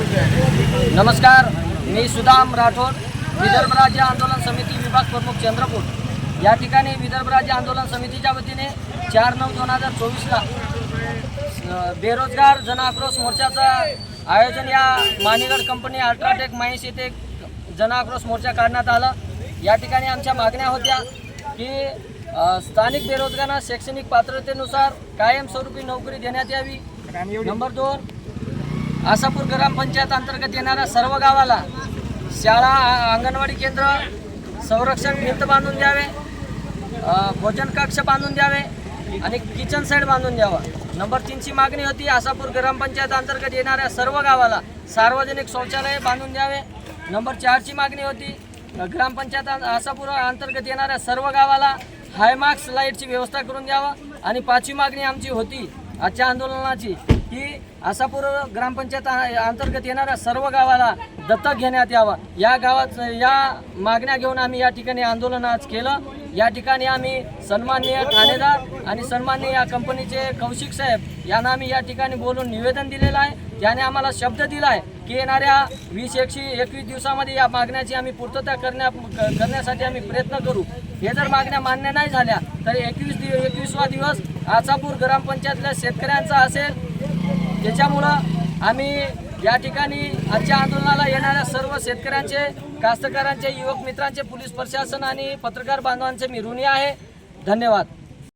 नमस्कार मी सुदाम राठोड विदर्भ राज्य आंदोलन समिती विभाग प्रमुख चंद्रपूर. या ठिकाणी विदर्भ राज्य आंदोलन समितीच्या वतीने चार नऊ दोन हजार चोवीसला बेरोजगार जन आक्रोश मोर्चाचं आयोजन या मानेगड कंपनी अल्ट्राटेक माईन्स येथे जन आक्रोश मोर्चा काढण्यात आला. या ठिकाणी आमच्या मागण्या होत्या की स्थानिक बेरोजगारांना शैक्षणिक पात्रतेनुसार कायमस्वरूपी नोकरी देण्यात यावी. नंबर दोन आसापूर ग्रामपंचायत अंतर्गत येणाऱ्या सर्व गावाला शाळा अंगणवाडी केंद्र संरक्षण भिंत बांधून द्यावे भोजन कक्ष बांधून द्यावे आणि किचन साईड बांधून द्यावा. नंबर तीनची मागणी होती आसापूर ग्रामपंचायत अंतर्गत येणाऱ्या सर्व गावाला सार्वजनिक शौचालय बांधून द्यावे. नंबर चारची मागणी होती ग्रामपंचायत आसापूर अंतर्गत येणाऱ्या सर्व गावाला हायमार्क्स लाईटची व्यवस्था करून द्यावा. आणि पाचवी मागणी आमची होती आजच्या आंदोलनाची. की आसापूर ग्रामपंचायत अंतर्गत येणाऱ्या सर्व गावाला दत्तक घेण्यात यावा. या गावात या मागण्या घेऊन आम्ही या ठिकाणी आंदोलन आज केलं. या ठिकाणी आम्ही सन्माननीय ठाणेदार आणि सन्माननीय या कंपनीचे कौशिक साहेब यांना आम्ही या ठिकाणी बोलून निवेदन दिलेलं आहे. त्याने आम्हाला शब्द दिला आहे की येणाऱ्या वीस एकशे एकवीस दिवसामध्ये या मागण्याची आम्ही पूर्तता करण्या करण्यासाठी आम्ही प्रयत्न करू. हे जर मागण्या मान्य नाही झाल्या तर एकवीस दिव एकवीसवा दिवस आसापूर ग्रामपंचायतल्या शेतकऱ्यांचा असेल त्याच्यामुळं आम्ही या ठिकाणी आजच्या आंदोलनाला येणाऱ्या सर्व शेतकऱ्यांचे कास्तकारांचे युवक मित्रांचे पोलीस प्रशासन आणि पत्रकार बांधवांचे मी ऋणी आहे. धन्यवाद.